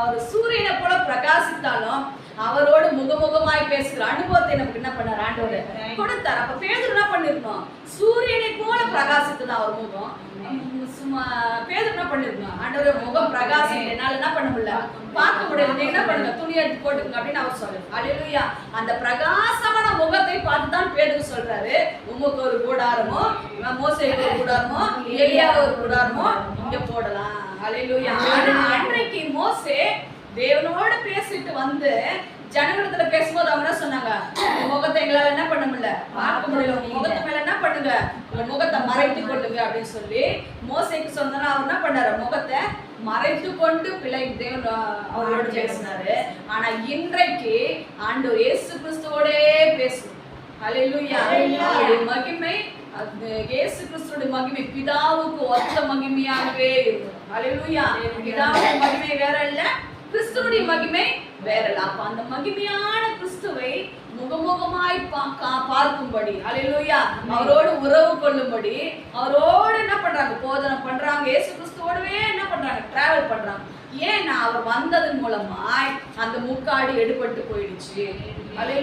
அவர் சூரியனை போல பிரகாசித்தாலும் அவரோடு முகமுகமாய் பேசுகிற அனுபவத்தை நமக்கு என்ன பண்ணார்? ஆண்டவர் கொடுத்தார். அப்ப பேதுரு என்ன பண்ணிருக்கணும் சூரியனை போல பிரகாசித்தது அவர் முகம்? சும்மா பேதுரு என்ன பண்ணிருக்கணும் ஆண்டவர் முகம் பிரகாசி என்னால என்ன பண்ண முடியல? பார்க்க முடியல. என்ன பண்ணுங்க? துணி எடுத்து போட்டுங்க அப்படின்னு அவர் சொல்றாரு. அலையிலுயா அந்த பிரகாசமான முகத்தை பார்த்து தான் பேதுரு சொல்றாரு. உமக்கு ஒரு கூடாரமோ மோசைக்கு ஒரு கூடாரமோ எலியா ஒரு கூடாரமோ இங்க போடலாம். அலையிலுயா அன்றைக்கு மோசே தேவனோட பேசிட்டு வந்து ஜனங்களிடத்துல பேசும்போது அவங்க என்ன சொன்னாங்க? முகத்தை எங்களால என்ன பண்ண முடியல? பார்க்க முடியல. உங்க முகத்து மேல என்ன பண்ணுங்க? உங்க முகத்தை மறைத்து கொள்ளுங்க. அப்படின்னு சொல்லி மோசைக்கு சொன்னா அவர் என்ன பண்ணாரு? முகத்தை மறைத்து கொண்டு பிள்ளை தேவன் அவரோட பேசினாரு. ஆனா இன்றைக்கு ஆண்டவர் இயேசு கிறிஸ்துவோடே பேசும் அவருடைய மகிமை இயேசு கிறிஸ்துவோட மகிமை பிதாவுக்கு ஒத்த மகிமையாகவே இருக்கும். ஹalleluya. பிதாவுடைய மகிமை வேற இல்ல மகிமை. வேற அப்ப அந்த மகிமையான கிறிஸ்துவை முகமுகமாய் பா- பார்க்கும்படி ஹalleluya அவரோடு உறவு கொள்ளும்படி அவரோடு என்ன பண்றாங்க? போதனை பண்றாங்க. ஏசு கிறிஸ்துவோடவே என்ன பண்றாங்க? டிராவல் பண்றாங்க. ஏன்னா அவர் வந்ததன் மூலமாய் அந்த முக்காடு எடுபட்டு போயிடுச்சு. ஹalleluya